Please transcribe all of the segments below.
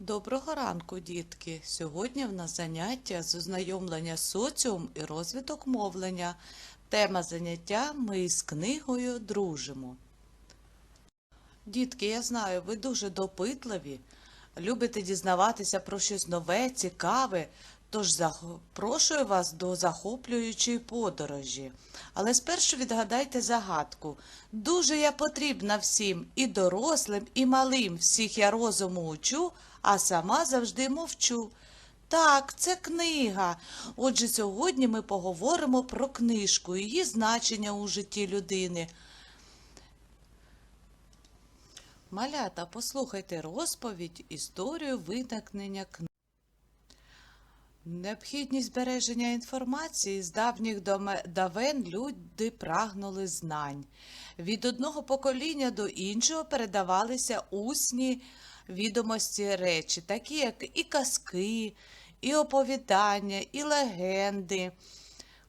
Доброго ранку, дітки! Сьогодні в нас заняття з ознайомлення соціум і розвиток мовлення. Тема заняття Ми з книгою дружимо. Дітки, я знаю, ви дуже допитливі, любите дізнаватися про щось нове, цікаве, тож запрошую вас до захоплюючої подорожі. Але спершу відгадайте загадку. Дуже я потрібна всім, і дорослим, і малим. Всіх я розуму учу, а сама завжди мовчу. Так, це книга. Отже, сьогодні ми поговоримо про книжку, її значення у житті людини. Малята, послухайте розповідь історію виникнення книги. Необхідність збереження інформації з давніх давен люди прагнули знань. Від одного покоління до іншого передавалися усні відомості речі, такі як і казки, і оповідання, і легенди,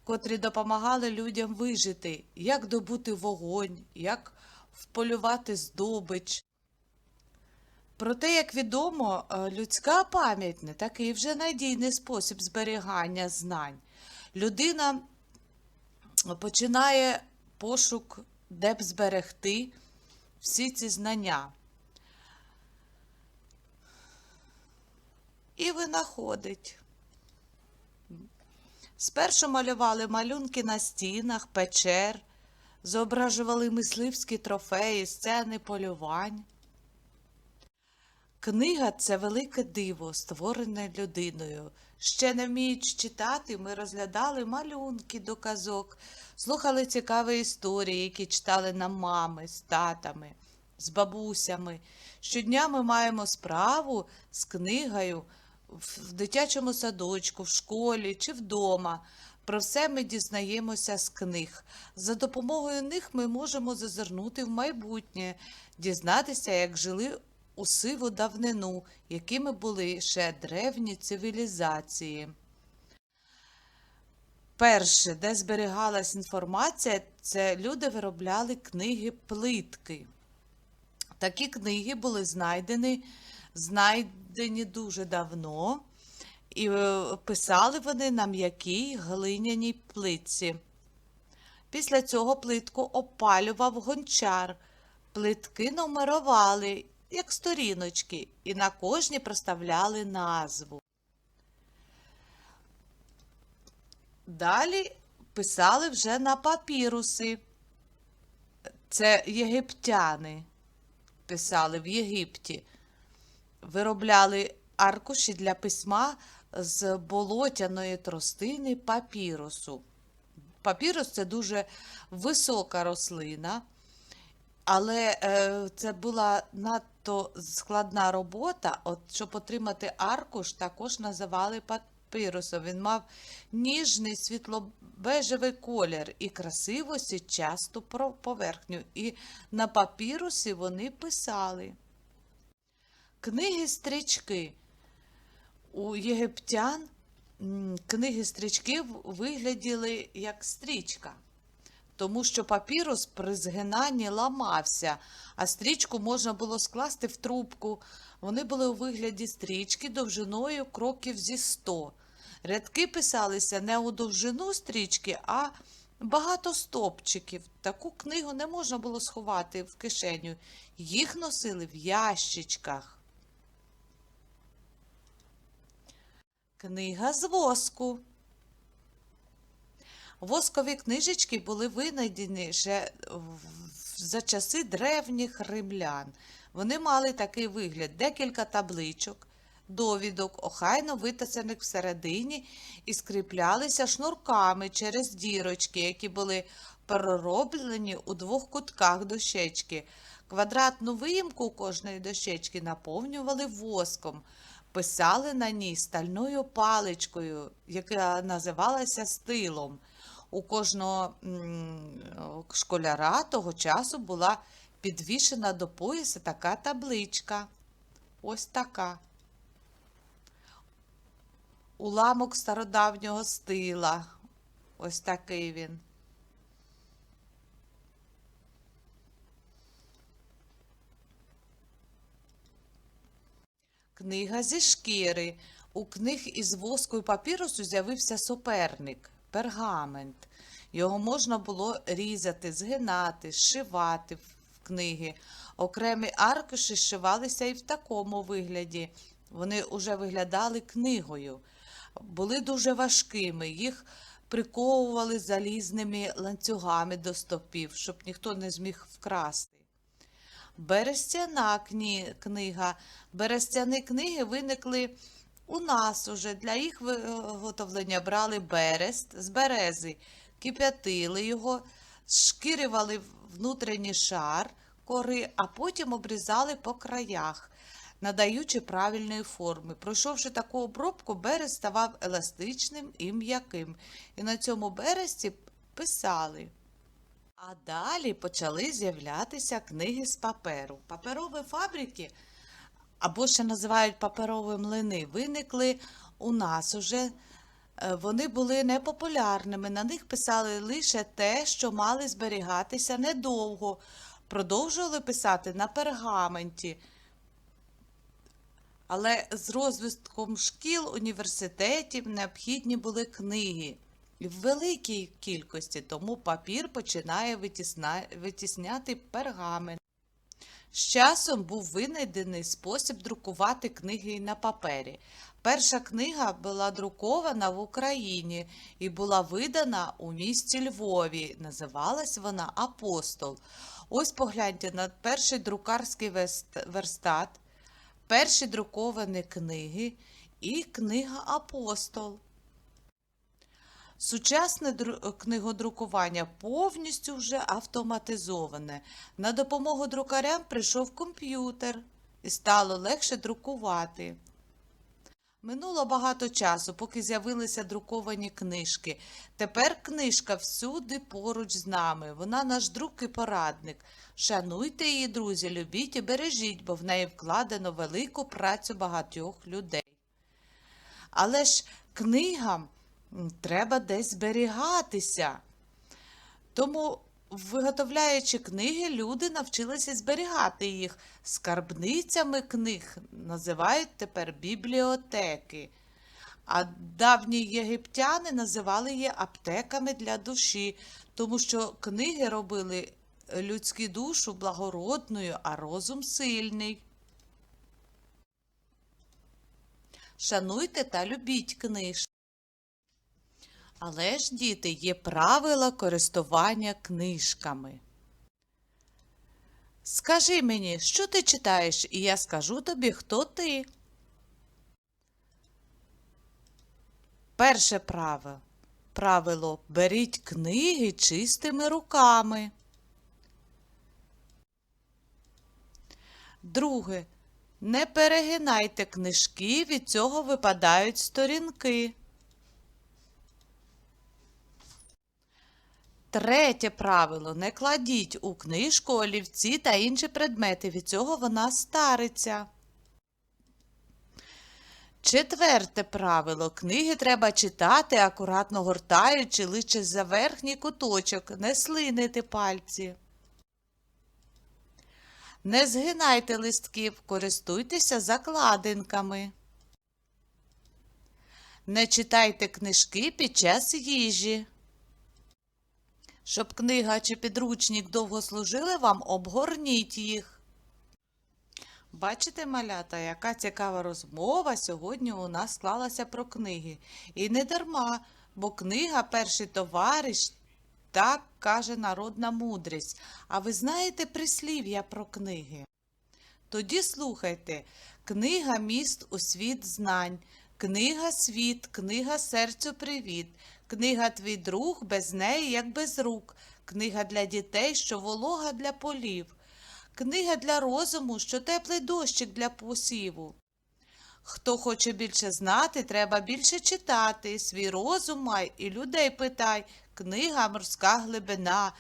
котрі допомагали людям вижити, як добути вогонь, як вполювати здобич. Проте, як відомо, е, людська пам'ять не такий вже надійний спосіб зберігання знань. Людина починає пошук, де б зберегти всі ці знання. І винаходить. Спершу малювали малюнки на стінах, печер, зображували мисливські трофеї, сцени полювань. Книга це велике диво, створене людиною. Ще не вміючи читати, ми розглядали малюнки до казок, слухали цікаві історії, які читали нам мами з татами, з бабусями. Щодня ми маємо справу з книгою в дитячому садочку, в школі чи вдома. Про все ми дізнаємося з книг. За допомогою них ми можемо зазирнути в майбутнє, дізнатися, як жили у сиву давнину, якими були ще древні цивілізації. Перше, де зберігалась інформація, це люди виробляли книги плитки. Такі книги були знайдені, знайдені дуже давно, і е, писали вони на м'якій глиняній плитці. Після цього плитку опалював гончар. Плитки номерували, як сторіночки, і на кожній проставляли назву. Далі писали вже на папіруси. Це єгиптяни писали в Єгипті. Виробляли аркуші для письма з болотяної тростини папірусу. Папірус це дуже висока рослина, але е, це була надто складна робота. От, щоб отримати аркуш, також називали папірусом. Він мав ніжний світлобежевий колір і красиво січасту поверхню. І на папірусі вони писали. Книги-стрічки. У єгиптян книги-стрічки вигляділи як стрічка, тому що папірус при згинанні ламався, а стрічку можна було скласти в трубку. Вони були у вигляді стрічки довжиною кроків зі 100. Рядки писалися не у довжину стрічки, а багато стопчиків. Таку книгу не можна було сховати в кишеню. Їх носили в ящичках. Книга з воску. Воскові книжечки були винайдені ще за часи древніх римлян. Вони мали такий вигляд: декілька табличок, довідок, охайно витасаних всередині і скріплялися шнурками через дірочки, які були перероблені у двох кутках дощечки. Квадратну виїмку кожної дощечки наповнювали воском, писали на ній стальною паличкою, яка називалася стилом. У кожного школяра того часу була підвішена до пояса така табличка. Ось така. Уламок стародавнього стила. Ось такий він. Книга зі шкіри. У книг із воску і папірусу з'явився суперник пергамент. Його можна було різати, згинати, зшивати в книги. Окремі аркуші зшивалися і в такому вигляді. Вони вже виглядали книгою. Були дуже важкими, їх приковували залізними ланцюгами до стопів, щоб ніхто не зміг вкрасти. Берестяна книга. Берестяні книги виникли у нас уже. Для їх виготовлення брали берест з берези, кип'ятили його, шкірювали внутрішній шар кори, а потім обрізали по краях, надаючи правильної форми. Пройшовши таку обробку, берест ставав еластичним і м'яким. І на цьому бересті писали. А далі почали з'являтися книги з паперу. Паперові фабрики, або ще називають паперові млини, виникли у нас уже. Е, Вони були непопулярними. На них писали лише те, що мали зберігатися недовго. Продовжували писати на пергаменті. Але з розвитком шкіл, університетів необхідні були книги в великій кількості, тому папір починає витісняти пергамент. З часом був винайдений спосіб друкувати книги на папері. Перша книга була друкована в Україні і була видана у місті Львові. Називалась вона Апостол. Ось погляньте на перший друкарський верстат, перші друковані книги і книга Апостол. Сучасне книгодрукування повністю вже автоматизоване. На допомогу друкарям прийшов комп'ютер і стало легше друкувати. Минуло багато часу, поки з'явилися друковані книжки. Тепер книжка всюди поруч з нами. Вона наш друг і порадник. Шануйте її, друзі, любіть і бережіть, бо в неї вкладено велику працю багатьох людей. Але ж книгам треба десь зберігатися. Тому, виготовляючи книги, люди навчилися зберігати їх. Скарбницями книг називають тепер бібліотеки. А давні єгиптяни називали її аптеками для душі, тому що книги робили людську душу благородною, а розум сильний. Шануйте та любіть книжки. Але ж, діти, є правила користування книжками. Скажи мені, що ти читаєш, і я скажу тобі, хто ти. Перше правило. Правило беріть книги чистими руками. Друге. Не перегинайте книжки, від цього випадають сторінки. Третє правило. Не кладіть у книжку олівці та інші предмети, від цього вона стариться. Четверте правило. Книги треба читати, акуратно гортаючи лише за верхній куточок, не слинити пальці. Не згинайте листків, користуйтеся закладинками. Не читайте книжки під час їжі. Щоб книга чи підручник довго служили вам, обгорніть їх. Бачите, малята, яка цікава розмова сьогодні у нас склалася про книги. І не дарма, бо книга перший товариш, так каже народна мудрість. А ви знаєте прислів'я про книги? Тоді слухайте, книга міст у світ знань, книга світ, книга серцю привіт, книга твій друг без неї, як без рук, книга для дітей, що волога для полів, книга для розуму, що теплий дощик для посіву. Хто хоче більше знати, треба більше читати, свій розум май і людей питай. Книга морська глибина,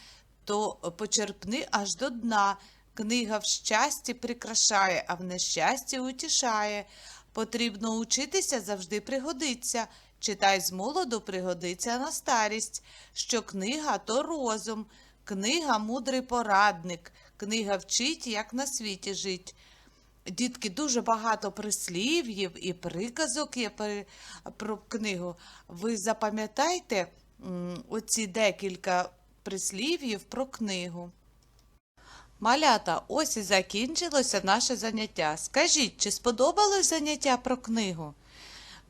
то почерпни аж до дна. Книга в щасті прикрашає, а в нещасті утішає. Потрібно учитися завжди пригодиться. Читай з молоду пригодиться на старість. Що книга то розум, книга мудрий порадник, книга вчить, як на світі жить. Дітки, дуже багато прислів'їв і приказок є про книгу. Ви запам'ятайте оці декілька прислів'їв про книгу. Малята, ось і закінчилося наше заняття. Скажіть, чи сподобалось заняття про книгу?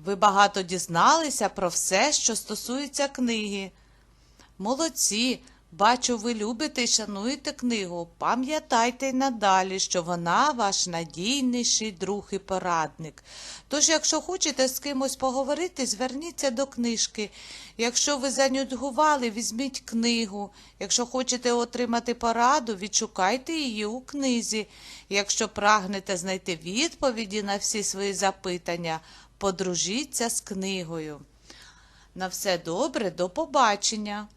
Ви багато дізналися про все, що стосується книги. Молодці! Бачу, ви любите і шануєте книгу. Пам'ятайте й надалі, що вона ваш надійніший друг і порадник. Тож, якщо хочете з кимось поговорити, зверніться до книжки. Якщо ви занудьгували, візьміть книгу. Якщо хочете отримати пораду, відшукайте її у книзі. Якщо прагнете знайти відповіді на всі свої запитання, подружіться з книгою. На все добре, до побачення!